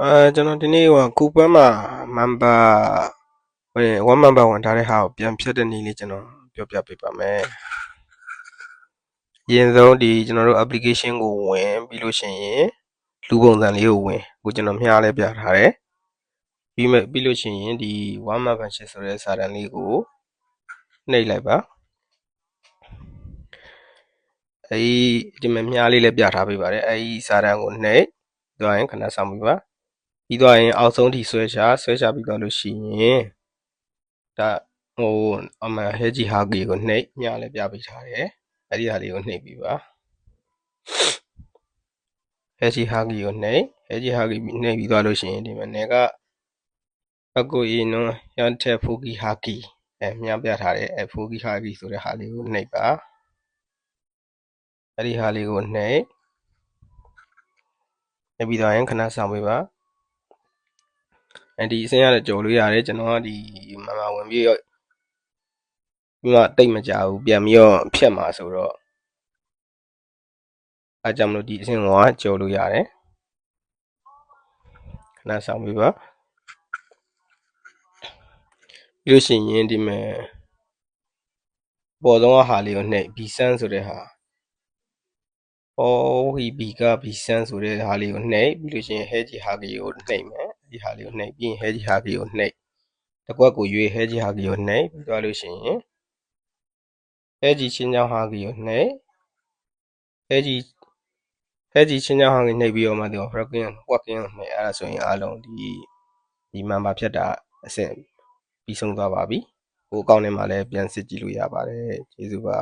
အဲကျွန်တော်ဒီနေ့ဟိုကူပန်းမှာ member ဟို1 member ဝင်ထားတဲ့ဟာကိုပြန်ဖြတ်တဲ့နည်းလေးကျွန်တော်ပြောပြပေးပါမယ်။အရင်ဆုံးဒီကျွန်တော်တို့ application ကိုဝင်ပြီးလို့ရှိရင်လူပုံစံလေးကိုဝင်ကိုကျွန်တော်မျှလဲပြထားတယ်။ပြီးမဲ့ပြီးလို့ရှိရင်ဒီ1 membership ဆိုတဲ့စာတန်းလေးကိုနှိပ်လိုက်ပါ။အဲဒီဒီမှာမျှလေးလည်းပြထားပေးပါတယ်။အဲဒီစာတန်းကိုနှိပ်သွားရင်ခဏဆောင်ပြီးပါ။ ပြီးသွားရင်အောက်ဆုံးထိဆွဲချဆွဲချပြီးတော့လို့ရှိရင်ဒါဟိုအမှဟဲဂျီဟာဂီကိုနှိပ်ညလည်းပြပေးထားတယ်အဲ့ဒီဟာလေးကိုနှိပ်ပြီးပါဟဲဂျီဟာဂီကိုနှိပ်ဟဲဂျီဟာဂီနှိပ်ပြီးသွားလို့ရှိရင်ဒီမှာနေကအကိုအီနွန်ရန်တဲ့ဖူဂီဟာဂီအဲမြပြထားတယ်အဲဖူဂီဟာဂီဆိုတဲ့ဟာလေးကိုနှိပ်ပါအဲ့ဒီဟာလေးကိုနှိပ်နှိပ်ပြီးသွားရင်ခဏဆောင်ပေးပါ အဲဒီအစင်းရတဲ့ကြော်လို့ရတယ်ကျွန်တော်ကဒီမမဝင်ပြီးတော့ပြီးတော့တိတ်မကြဘူးပြန်ပြီးတော့ဖြတ်မှာဆိုတော့အဲကြောင့်မလို့ဒီအစင်းကကြော်လို့ရတယ်ခဏဆောင်ပြီးပါပြီးလို့ရှိရင်ဒီမှာပေါ်ဆုံးဟာလေးကိုနှိပ်ဘီဆန်းဆိုတဲ့ဟာအော်ဟီဘီကဘီဆန်းဆိုတဲ့ဟာလေးကိုနှိပ်ပြီးလို့ရှိရင်ဟဲဂျီဟာဂီကိုနှိပ်မယ် ဒီဟာလေးကိုနှိပ်ပြီးရင်ဟဲဂျီဟာဂီကိုနှိပ်တကွက်ကိုရွေးဟဲဂျီဟာဂီကိုနှိပ်ပြီးသွားလို့ရှိရင်ဟဲဂျီချင်းချောင်းဟာဂီကိုနှိပ်ဟဲဂျီဟဲဂျီချင်းချောင်းဟာဂီနှိပ်ပြီးတော့မှဒီ working working နှိပ်အဲ့ဒါဆိုရင်အားလုံးဒီဒီ member ဖြတ်တာအဆင့်ပြီးဆုံးသွားပါပြီဟိုအကောင့်ထဲမှာလည်းပြန်စစ်ကြည့်လို့ရပါတယ်ကျေးဇူးပါ